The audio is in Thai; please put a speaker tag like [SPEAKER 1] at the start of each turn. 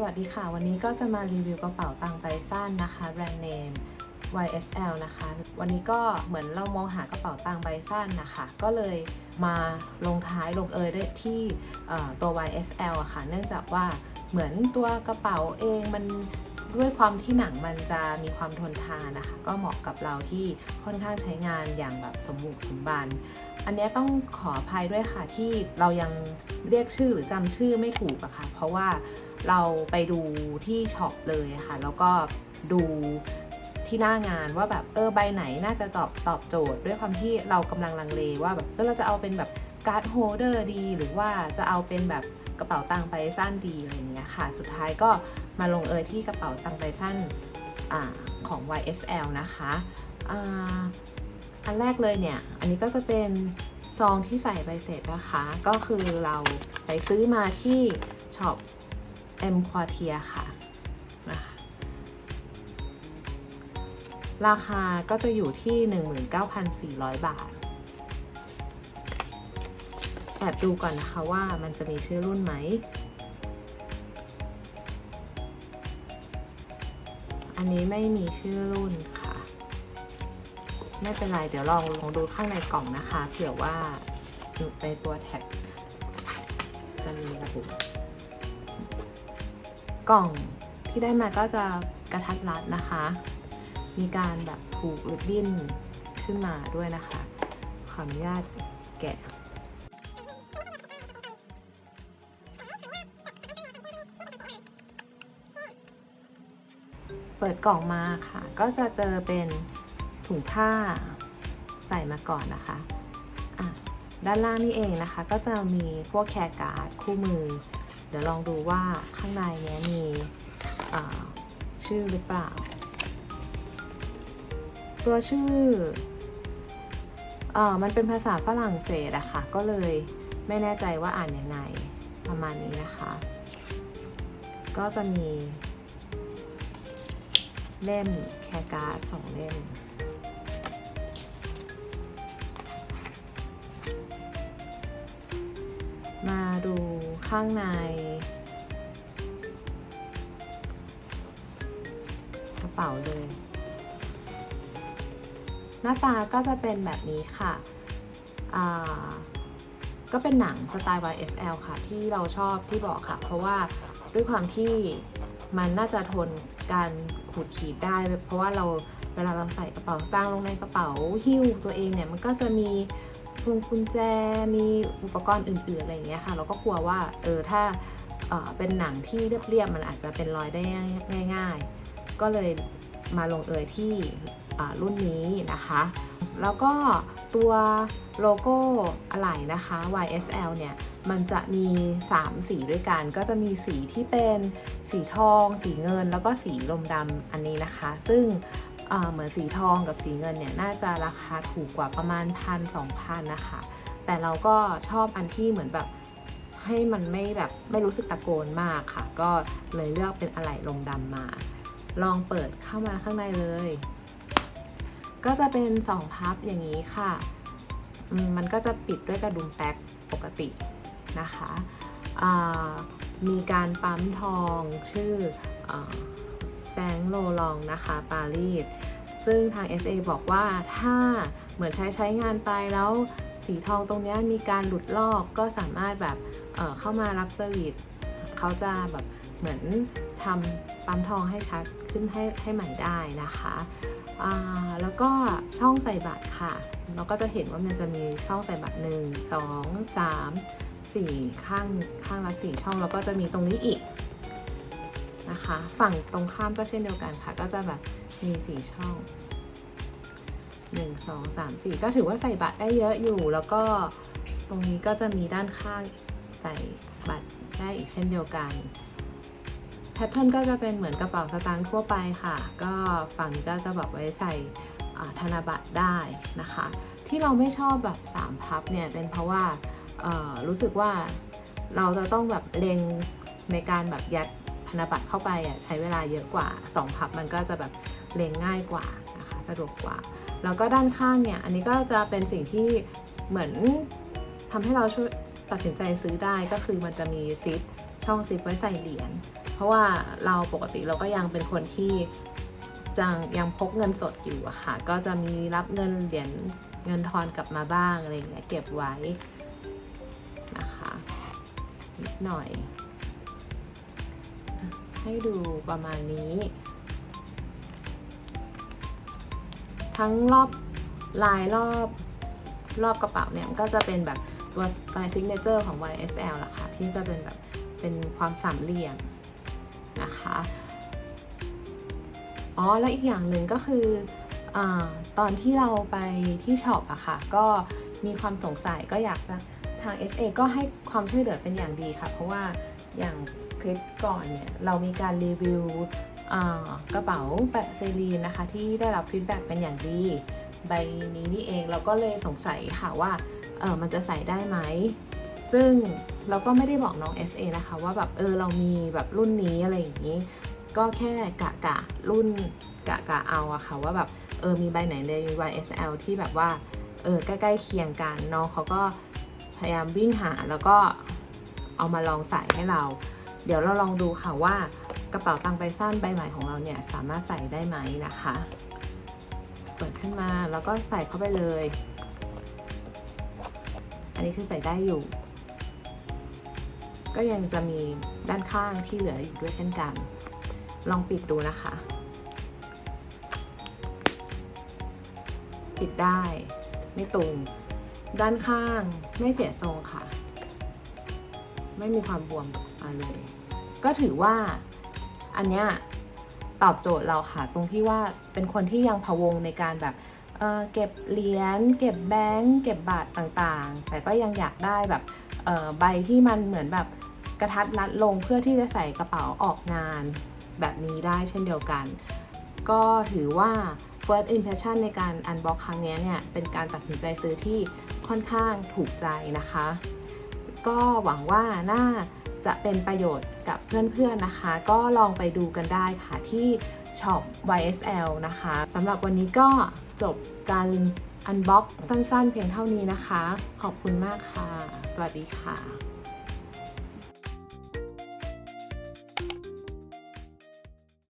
[SPEAKER 1] สวัสดีค่ะ วันนี้ก็จะมารีวิวกระเป๋าตังไตสั้นนะคะ แบรนด์เนม YSL นะคะ วันนี้ก็เหมือนเรามองหากระเป๋าตังใบสั้นนะคะ ก็เลยมาลงท้ายลงเอยได้ที่ตัว YSL อะค่ะ เนื่องจากว่าเหมือนตัวกระเป๋าเองมันด้วยความที่หนังมันจะมีความทนทานนะคะ ก็เหมาะกับเราที่ค่อนข้างใช้งานอย่างแบบสมบูรณ์สมบัน อันนี้ต้องขออภัยด้วยค่ะที่เรายังเรียกชื่อหรือจำชื่อไม่ถูกอะค่ะ เพราะว่า เราไปดูที่ช็อปเลยค่ะ แล้วก็ดูที่หน้างานว่าแบบเออใบไหนน่าจะตอบตอบโจทย์ด้วยความที่เรากำลังลังเลว่าแบบเออเราจะเอาเป็นแบบการ์ดโฮเดอร์ดี หรือว่าจะเอาเป็นแบบกระเป๋าตังค์ใบสั้นดีอะไรเงี้ยค่ะ สุดท้ายก็มาลงเอยที่กระเป๋าตังค์ใบสั้นอของ YSL นะคะออันแรกเลยเนี่ย อันนี้ก็จะเป็นซองที่ใส่ใบเสร็จนะคะ ก็คือเราไปซื้อมาที่ช็อป M Quartier ค่ะนะคะราคาก็จะอยู่ที่ 19,400 บาท แอบดูก่อนนะคะว่ามันจะมีชื่อรุ่นไหม อันนี้ไม่มีชื่อรุ่นค่ะ ไม่เป็นไรเดี๋ยวลองลองดูข้างในกล่องนะคะ เผื่อว่าในตัวแท็กจะมีระบุ กล่องที่ได้มาก็จะกระทัดรัดนะคะ มีการแบบผูกริบบิ้นขึ้นมาด้วยนะคะ ขออนุญาตแกะเปิดกล่องมาค่ะ ก็จะเจอเป็นถุงผ้าใส่มาก่อนนะคะะด้านล่างนี่เองนะคะ ก็จะมีพวกแคร์การ์ดคู่มือ เดี๋ยวลองดูว่าข้างในเนี้ยมีชื่อหรือเปล่า ตัวชื่อเออมันเป็นภาษาฝรั่งเศสอะค่ะ ก็เลยไม่แน่ใจว่าอ่านยังไงประมาณนี้นะคะ ก็จะมี เล่มแคการ์ดสองเล่มมาดู ข้างใน กระเป๋าเลย หน้าตาก็จะเป็นแบบนี้ค่ะอ่าก็เป็นหนังสไตล์ YSL ค่ะ ที่เราชอบที่บอกค่ะ เพราะว่าด้วยความที่มันน่าจะทนการขูดขีดได้ เพราะว่าเราเวลาเราใส่กระเป๋าตั้งลงในกระเป๋าหิ้วตัวเองเนี่ย มันก็จะมี พวงกุญแจมีอุปกรณ์อื่นๆอะไรอย่างเงี้ยค่ะ เราก็กลัวว่าเออถ้าเออเป็นหนังที่เรียบๆมันอาจจะเป็นรอยได้ง่าย ๆ ก็เลยมาลงเอยที่อ่รุ่นนี้นะคะ แล้วก็ตัวโลโก้อะไหล่นะคะ YSL เนี่ย มันจะมี 3 สีด้วยกัน ก็จะมีสีที่เป็นสีทอง สีเงิน แล้วก็สีลมดำอันนี้นะคะ ซึ่ง เหมือนสีทองกับสีเงินเนี่ยน่าจะราคาถูกกว่าประมาณพันสองพันนะคะ แต่เราก็ชอบอันที่เหมือนแบบให้มันไม่แบบไม่รู้สึกตะโกนมากค่ะ ก็เลยเลือกเป็นอะไหล่ลมดำมา ลองเปิดเข้ามาข้างในเลย ก็จะเป็นสองพับอย่างนี้ค่ะ มันก็จะปิดด้วยกระดุมแป๊กปกตินะคะ มีการปั๊มทองชื่อ แฟงโลลองนะคะปารีสซึ่งทาง SA บอกว่าถ้าเหมือนใช้ใช้งานไปแล้วสีทองตรงนี้มีการหลุดลอกก็สามารถแบบเเข้ามารับเซอร์วิสเขาจะแบบเหมือนทำปั๊มทองให้ชัดขึ้นให้ให้ใหม่ได้นะคะแล้วก็ช่องใส่บัตรค่ะ เราก็จะเห็นว่ามันจะมีช่องใส่บัตรหนึ่งสองสามสี่ข้างข้างละสี่ช่องแล้วก็จะมีตรงนี้อีก นะคะ ฝั่งตรงข้ามก็เช่นเดียวกันค่ะ ก็จะแบบมีสี่ช่องหนึ่งสองสามสี่ก็ถือว่าใส่บัตรได้เยอะอยู่ แล้วก็ตรงนี้ก็จะมีด้านข้างใส่บัตรได้อีกเช่นเดียวกันแพทเทิร์นก็จะเป็นเหมือนกระเป๋าสตางค์ทั่วไปค่ะ ก็ฝั่งก็จะแบบไว้ใส่ธนบัตรได้นะคะ ที่เราไม่ชอบแบบสามพับเนี่ยเป็นเพราะว่ารู้สึกว่าเราจะต้องแบบเล็งในการแบบยัด ธนบัตรเข้าไปอะใช้เวลาเยอะกว่าสองพับมันก็จะแบบเล็งง่ายกว่านะคะสะดวกกว่า แล้วก็ด้านข้างเนี่ยอันนี้ก็จะเป็นสิ่งที่เหมือนทำให้เราช่วยตัดสินใจซื้อได้ก็คือมันจะมีซิปช่องซิปไว้ใส่เหรียญเพราะว่าเราปกติเราก็ยังเป็นคนที่จังยังพกเงินสดอยู่อะค่ะ ก็จะมีรับเงินเหรียญเงินทอนกลับมาบ้างอะไรอย่างเงี้ยเก็บไว้นะคะนิดหน่อย ให้ดูประมาณนี้ ทั้งรอบลายรอบรอบกระเป๋าเนี่ยก็จะเป็นแบบตัวลายซิกเนเจอร์ของ YSL ล่ะค่ะ ที่จะเป็นแบบเป็นความสามเหลี่ยมนะคะ อ๋อ แล้วอีกอย่างหนึ่งก็คืออตอนที่เราไปที่ช็อปอะค่ะ ก็มีความสงสัยก็อยากจะทาง SA ก็ให้ความช่วยเหลือเป็นอย่างดีค่ะ เพราะว่า อย่างคลิปก่อนเนี่ย เรามีการรีวิวกระเป๋าแปะเซรีนนะคะ ที่ได้รับฟีดแบ็กเป็นอย่างดี ใบนี้นี่เองเราก็เลยสงสัยค่ะว่าเออมันจะใส่ได้ไหม ซึ่งเราก็ไม่ได้บอกน้อง SA นะคะ ว่าแบบเออเรามีแบบรุ่นนี้อะไรอย่างนี้ ก็แค่กะกะรุ่นกะกะเอาอะค่ะว่าแบบเออมีใบไหนใน YSL ที่แบบว่าเออใกล้ๆเคียงกันน้องเขาก็พยายามวิ่งหาแล้วก็ เอามาลองใส่ให้เรา เดี๋ยวเราลองดูค่ะว่ากระเป๋าตังค์ใบสั้นใบใหม่ของเราเนี่ยสามารถใส่ได้ไหมนะคะ เปิดขึ้นมาแล้วก็ใส่เข้าไปเลย อันนี้คือใส่ได้อยู่ ก็ยังจะมีด้านข้างที่เหลืออยู่ด้วยเช่นกัน ลองปิดดูนะคะ ปิดได้ ไม่ตุงด้านข้างไม่เสียทรงค่ะ ไม่มีความบวมมาเลย ก็ถือว่าอันเนี้ยตอบโจทย์เราค่ะ ตรงที่ว่าเป็นคนที่ยังพะวงในการแบบเเก็บเหรียญเก็บแบงก์เก็บบาทต่างๆ แต่ก็ยังอยากได้แบบใบที่มันเหมือนแบบกระทัดรัดลงเพื่อที่จะใส่กระเป๋าออกงานแบบนี้ได้เช่นเดียวกัน ก็ถือว่า first impression ในการ unbox ครั้งนี้เนี่ย เป็นการตัดสินใจซื้อที่ค่อนข้างถูกใจนะคะ ก็หวังว่าน่าจะเป็นประโยชน์กับเพื่อนๆนะคะ ก็ลองไปดูกันได้ค่ะที่ช็อป YSL นะคะสำหรับวันนี้ก็จบการอันบ็อกสั้นๆ เพียงเท่านี้นะคะ ขอบคุณมากค่ะ สวัสดีค่ะ